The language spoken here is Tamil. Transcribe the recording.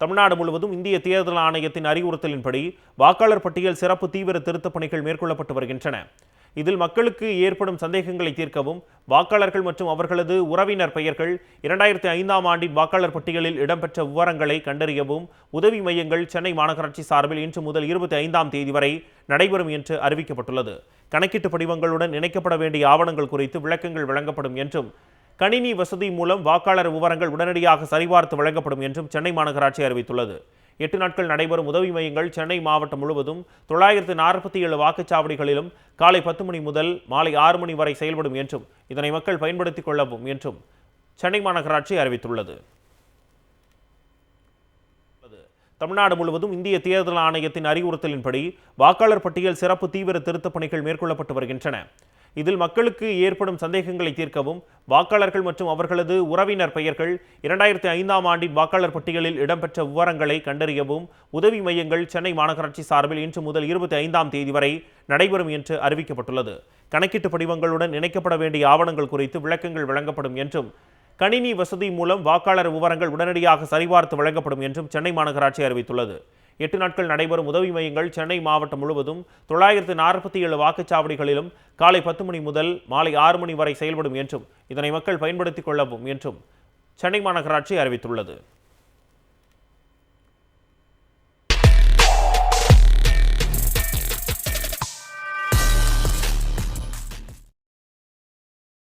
தமிழ்நாடு முழுவதும் இந்திய தேர்தல் ஆணையத்தின் அறிவுறுத்தலின்படி வாக்காளர் பட்டியல் சிறப்பு தீவிர திருத்தப் பணிகள் மேற்கொள்ளப்பட்டு வருகின்றன. இதில் மக்களுக்கு ஏற்படும் சந்தேகங்களை தீர்க்கவும் வாக்காளர்கள் மற்றும் அவர்களது உறவினர் பெயர்கள் இரண்டாயிரத்தி ஐந்தாம் ஆண்டின் வாக்காளர் பட்டியலில் இடம்பெற்ற விவரங்களை கண்டறியவும் உதவி மையங்கள் சென்னை மாநகராட்சி சார்பில் இன்று முதல் இருபத்தி ஐந்தாம் தேதி வரை நடைபெறும் என்று அறிவிக்கப்பட்டுள்ளது. கணக்கீட்டு படிவங்களுடன் இணைக்கப்பட வேண்டிய ஆவணங்கள் குறித்து விளக்கங்கள் வழங்கப்படும் என்றும் கணினி வசதி மூலம் வாக்காளர் விவரங்கள் உடனடியாக சரிபார்த்து வழங்கப்படும் என்றும் சென்னை மாநகராட்சி அறிவித்துள்ளது. எட்டு நாட்கள் நடைபெறும் உதவி மையங்கள் சென்னை மாவட்டம் முழுவதும் தொள்ளாயிரத்து நாற்பத்தி ஏழு வாக்குச்சாவடிகளிலும் காலை பத்து மணி முதல் மாலை ஆறு மணி வரை செயல்படும் என்றும் இதனை மக்கள் பயன்படுத்திக் கொள்ளவும் என்றும் சென்னை மாநகராட்சி அறிவித்துள்ளது. தமிழ்நாடு முழுவதும் இந்திய தேர்தல் ஆணையத்தின் அறிவுறுத்தலின்படி வாக்காளர் பட்டியல் சிறப்பு தீவிர திருத்தப் பணிகள் மேற்கொள்ளப்பட்டு வருகின்றன. இதில் மக்களுக்கு ஏற்படும் சந்தேகங்களை தீர்க்கவும் வாக்காளர்கள் மற்றும் அவர்களது உறவினர் பெயர்கள் இரண்டாயிரத்தி ஐந்தாம் ஆண்டின் வாக்காளர் பட்டியலில் இடம்பெற்ற விவரங்களை கண்டறியவும் உதவி மையங்கள் சென்னை மாநகராட்சி சார்பில் இன்று முதல் இருபத்தி ஐந்தாம் தேதி வரை நடைபெறும் என்று அறிவிக்கப்பட்டுள்ளது. கணக்கீட்டு படிவங்களுடன் இணைக்கப்பட வேண்டிய ஆவணங்கள் குறித்து விளக்கங்கள் வழங்கப்படும் என்றும் கணினி வசதி மூலம் வாக்காளர் விவரங்கள் உடனடியாக சரிபார்த்து வழங்கப்படும் என்றும் சென்னை மாநகராட்சி அறிவித்துள்ளது. எட்டு நாட்கள் நடைபெறும் உதவி மையங்கள் சென்னை மாவட்டம் முழுவதும் தொள்ளாயிரத்து நாற்பத்தி ஏழு வாக்குச்சாவடிகளிலும் காலை பத்து மணி முதல் மாலை ஆறு மணி வரை செயல்படும் என்றும் இதனை மக்கள் பயன்படுத்திக் கொள்ளவும் என்றும் சென்னை மாநகராட்சி அறிவித்துள்ளது.